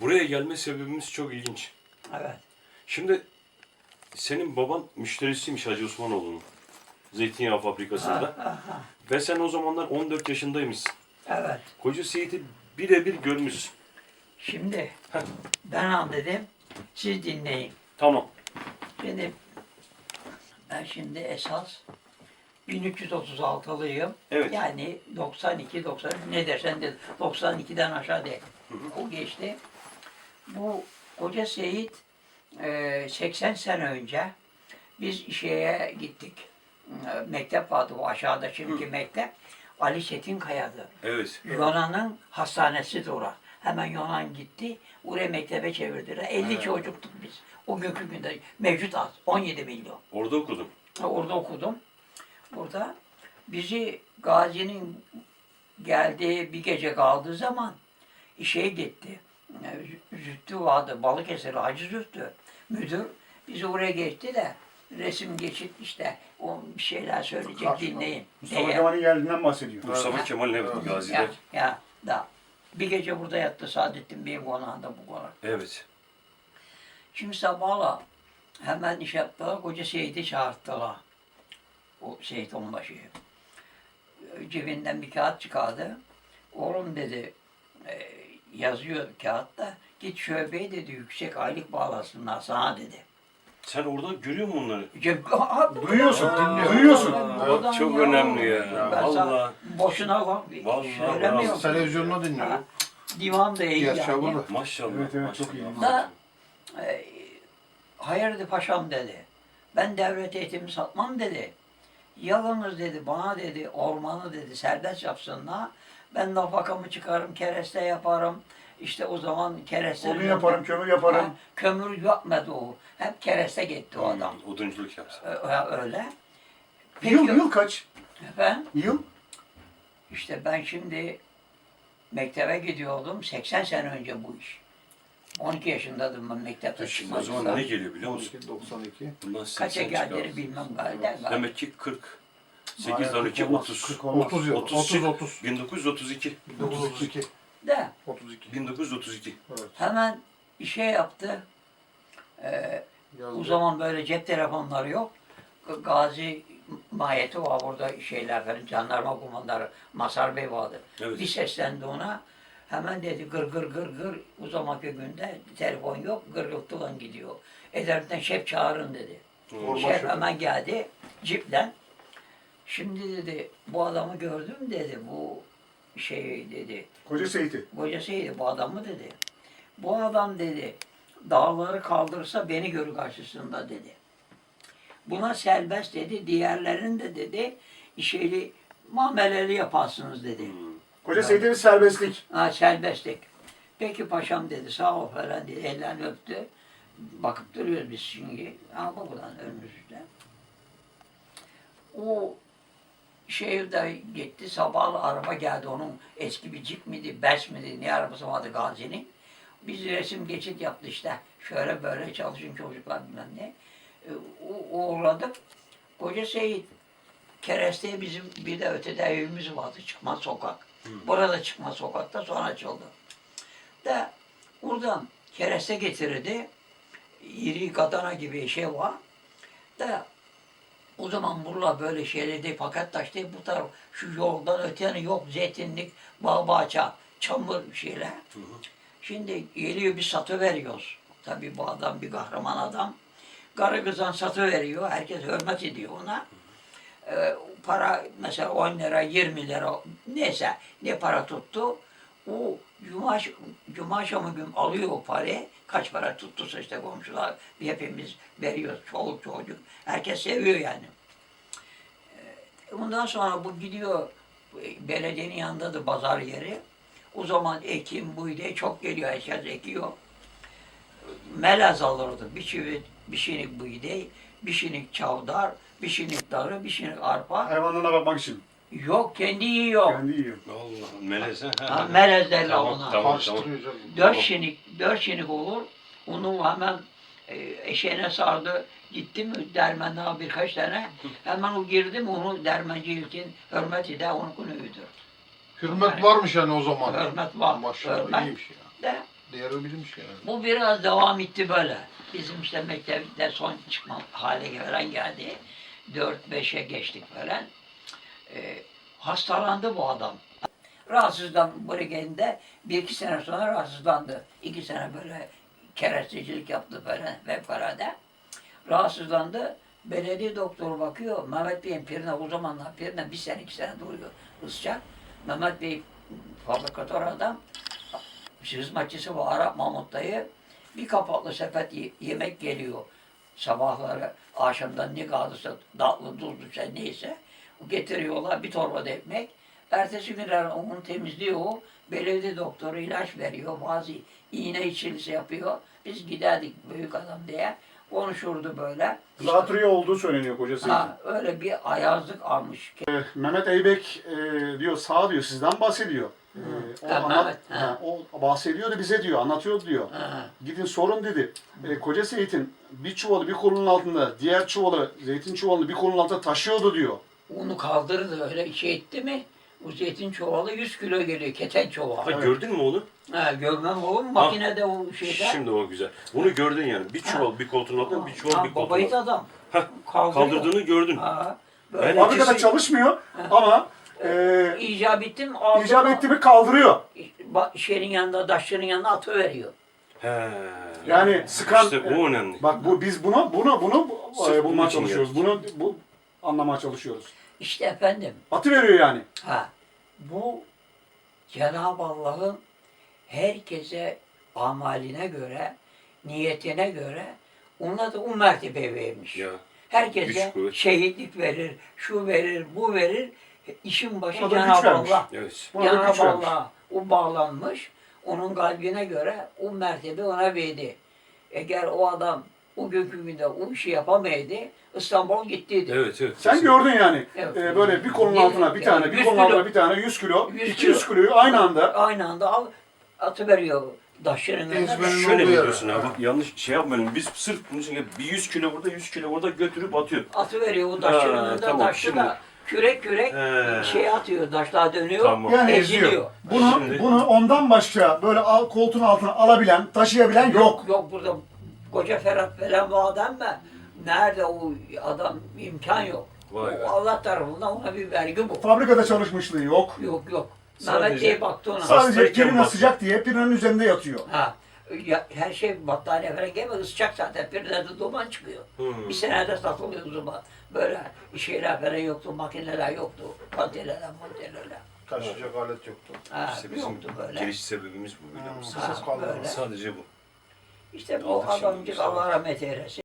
Buraya gelme sebebimiz çok ilginç. Evet. Şimdi senin baban müşterisiymiş Hacı Osmanoğlu'nun. Zeytinyağı fabrikasında. Ve sen o zamanlar 14 yaşındaymışsın. Evet. Koca Seyit'i birebir görmüşsün. Şimdi Heh. ben an dedim. Siz dinleyin. Tamam. Şimdi ben şimdi esas 1336'lıyım. Evet. Yani 92 90 ne dersen de 92'den aşağı değil. O geçti. Bu Koca Seyit e, 80 sene önce biz şeye gittik. E, Mektep vardı bu aşağıda şimdiki mektep. Ali Çetin Kaya'dı. Evet. Yunan'ın hastanesi orası. Hemen Yunan gitti. Oraya mektebe çevirdiler. 50 çocuktuk biz. O günkü günde mevcut az. 17 milyon. Orada okudum. Orada okudum. Burada bizi Gazi'nin geldiği bir gece kaldığı zaman işe gitti. Zü- Zühtü vardı, Balıkesir Hacı Zühtü. Müdür bizi oraya geçti de resim geçit işte o bir şeyler söyleyecek Karşıma. dinleyin. Mustafa diye. Kemal'in geldiğinden bahsediyor. Mustafa Kemal evet, Ya, Gazi'de. ya da bir gece burada yattı Saadettin Bey'in konağında bu konak. Evet. Şimdi sabahla hemen iş yaptılar, koca Seyit'i çağırttılar. O Seyit Onbaşı'yı. Cebinden bir kağıt çıkardı. Oğlum dedi, e, yazıyor kağıtta, git şöbeye dedi, yüksek aylık bağlasınlar sana dedi. Sen orada görüyor musun onları? Ceb- Aa, Duyuyorsun, Aa, duyuyorsun. Bak çok ya. önemli ya. Ben sana Vallahi. boşuna bak, Vallahi söylemiyorum. Televizyonda Ha, dinliyorum. Divan da iyi Gerçi yani. burada. Maşallah. Evet, evet, maşallah. çok iyi. Da, e, hayırdır paşam dedi. Ben devlet eğitimi satmam dedi. Yalnız dedi bana dedi ormanı dedi serbest yapsınlar. Ben nafakamı çıkarım, kereste yaparım. İşte o zaman kereste... Odun yaparım, kömür yaparım. Ha, kömür yapmadı o. Hep kereste gitti o adam. Hmm, Odunculuk yapsın. Ö- Öyle. Yıl, yıl kaç? Ben Yıl? işte ben şimdi mektebe gidiyordum. 80 sene önce bu iş. 12 yaşındaydım ben mektepte Şimdi o zaman ne geliyor biliyor musun? 12, 92. Bundan Kaça 80 geldiğini çıkar. bilmem galiba. Demek ki 40. 8 Hayır, 12 olmaz, 30. 40 olmaz. 30 yıl. 30 30 30. 1932. 1932. De 32. 1932. Evet. hemen işe yaptı. Ee, o zaman böyle cep telefonları yok. G- Gazi mahiyeti var burada şeyler falan, jandarma kumandanı Masar Bey vardı. Evet. Bir seslendi ona. Hemen dedi gır gır gır gır. O zamanki günde telefon yok, gırgıltılan gidiyor. Ederden şef çağırın dedi. Orman Şef şefi. hemen geldi ciple. Şimdi dedi bu adamı gördüm dedi. Bu şey dedi. Koca Seyit'i. Kocasıydı bu adamı dedi. Bu adam dedi dağları kaldırsa beni görü karşısında dedi. Buna serbest dedi. Diğerlerini de dedi işeli muameleli yaparsınız dedi. Hmm. Koca bir serbestlik. Ha serbestlik. Peki paşam dedi sağ ol falan dedi. Ellerini öptü. Bakıp duruyoruz biz şimdi. Ha buradan önümüzde. O şehirde gitti. Sabah araba geldi onun eski bir cip miydi, bes miydi, ne arabası vardı Gazi'nin. Biz resim geçit yaptı işte. Şöyle böyle çalışın çocuklar bilmem ne. E, o uğradık. Koca Seyit Kereste'ye bizim bir de ötede evimiz vardı. Çıkmaz sokak. Burada çıkmaz sokakta sonra açıldı. Da oradan kereste getirirdi. İri katana gibi şey var. Da o zaman buralar böyle şeylerdi, fakat taştı bu taraf şu yoldan öte yanı yok zeytinlik, bağ çamur şeyler. Şimdi geliyor bir satı veriyoruz. Tabii bu adam bir kahraman adam. Karı kızan satı veriyor. Herkes hürmet ediyor ona. Ee, para mesela 10 lira, 20 lira neyse ne para tuttu. O cuma, cuma akşamı gün alıyor o parayı. Kaç para tuttuysa işte komşular hepimiz veriyoruz. Çoluk çocuk. Herkes seviyor yani. Ee, Ondan sonra bu gidiyor belediyenin yanında da pazar yeri. O zaman ekim buydu çok geliyor herkes ekiyor. Melez alırdı. Bir çivi, bir şinik buğday, bir şinik çavdar, bir şinik darı, bir şinik arpa. Hayvanlarına bakmak için. Yok kendi yiyor. Kendi yiyor. Allah melez ha. Ha, melez derler Tamam, ona. tamam. Canım. Dört şinik, dört şinik olur. Onu hemen e, eşeğine sardı. Gitti mi dermenden birkaç tane. Hemen o girdi mi onu dermenci ilkin hürmeti de onu kunu ödür. Hürmet varmış yani o zaman. Hürmet var. Maşallah hürmet iyiymiş ya. de Değerebilmiş yani. Bu biraz devam etti böyle. Bizim işte mektepte son çıkma hale falan geldi. 4-5'e geçtik falan. Ee, hastalandı bu adam. Rahatsızdan geldiğinde bir iki sene sonra rahatsızlandı. İki sene böyle kerestecilik yaptı böyle fevkalade. Rahatsızlandı. Belediye doktoru bakıyor. Mehmet Bey'in pirine o zamanlar pirine bir sene iki sene duruyor Rusça. Mehmet Bey fabrikatör adam. Hizmetçisi var Arap Mahmut dayı. Bir kapaklı sepet ye- yemek geliyor. Sabahları akşamdan ne kaldıysa tatlı tuzlu şey neyse. Getiriyorlar bir torba da ekmek. Ertesi günler onu temizliyor o. Belediye doktoru ilaç veriyor. Bazı iğne içilisi yapıyor. Biz giderdik büyük adam diye. Konuşurdu böyle. Zatürre olduğu söyleniyor koca Seyit'in. ha, öyle bir ayazlık almış. Mehmet Eybek e, diyor sağ diyor sizden bahsediyor. E, o, anlat, ha. o bahsediyor da bize diyor, anlatıyor diyor. Ha. Gidin sorun dedi. E, koca Seyit'in bir çuvalı bir kolunun altında, diğer çuvalı, zeytin çuvalını bir kolunun altında taşıyordu diyor. Onu kaldırdı öyle şey etti mi? Bu zeytin çuvalı 100 kilo geliyor. Keten çuvalı. Ha, gördün mü onu? Ha, görmem oğlum makinede o şeyde. Şimdi o güzel. Bunu gördün yani. Bir çuval bir koltuğun altında, bir çuval bir koltuğun babayı da altında. adam. Hah, Kaldırıyor. Kaldırdığını gördün. Ha, Ben böyle Fabrikada ikisi- çalışmıyor ama e, icap ettim. aldım icap o- etti mi kaldırıyor. Ba- şeyin yanında, taşların yanına atı veriyor. He. Yani sıkan... İşte o önemli. Bak bu biz bunu bunu bunu Sırf e, bunun bulmaya için çalışıyoruz. Bunu bu anlamaya çalışıyoruz. İşte efendim, Atı veriyor yani. ha, bu Cenab-ı Allah'ın herkese amaline göre, niyetine göre ona da o mertebe vermiş. Ya. Herkese Güç, kuvvet. şehitlik verir, şu verir, bu verir. İşin başı Ona güç Cenab-ı vermiş. Allah. Evet. Buna da güç Cenab-ı vermiş. Allah o bağlanmış. Onun kalbine göre o mertebe ona verdi. Eğer o adam o günkü günde o işi yapamaydı, İstanbul gittiydi. Evet evet. Sen gördün yani. Evet. e, böyle bir kolun Bir- altına bir tane, bir 100 kolun kilo. altına bir tane 100 kilo, 100 200 kiloyu aynı anda Aynı anda al, atı veriyor taşların önüne. Şöyle mi olduğu yere. diyorsun abi? Yanlış şey yapmayalım. Biz sırf bunun için bir 100 kilo burada 100 kilo burada götürüp atıyor. Atı veriyor o taşların Ha, tamam, taşı da kürek kürek He. şey atıyor. Taşlar dönüyor. Tamam. yani eziliyor. Bunu Şimdi- bunu ondan başka böyle al, koltuğun altına alabilen, taşıyabilen yok. Yok burada koca Ferhat falan bu adam mı? Nerede o adam imkan yok. Vay be. O Allah tarafından ona bir vergi bu. Fabrikada çalışmışlığı yok. Yok yok. Sadece- Mehmet Bey baktı ona. Sa- Sadece Hastayken pirine bak- sıcak diye pirinin üzerinde yatıyor. Ha, ya, her şey battaniye falan gelmez. Sıcak zaten. Bir de duman çıkıyor. Hmm. Bir senede satılıyor duman. Böyle şeyler falan yoktu. Makineler yoktu. Pantelerler, mantelerler. Taşıyacak alet yoktu. Ha, İşte bizim yoktu böyle. geliş sebebimiz bu biliyor musun? Ha, böyle. Sadece bu. İşte bu Aldık şimdi adamcık işte. Allah rahmet eylesin.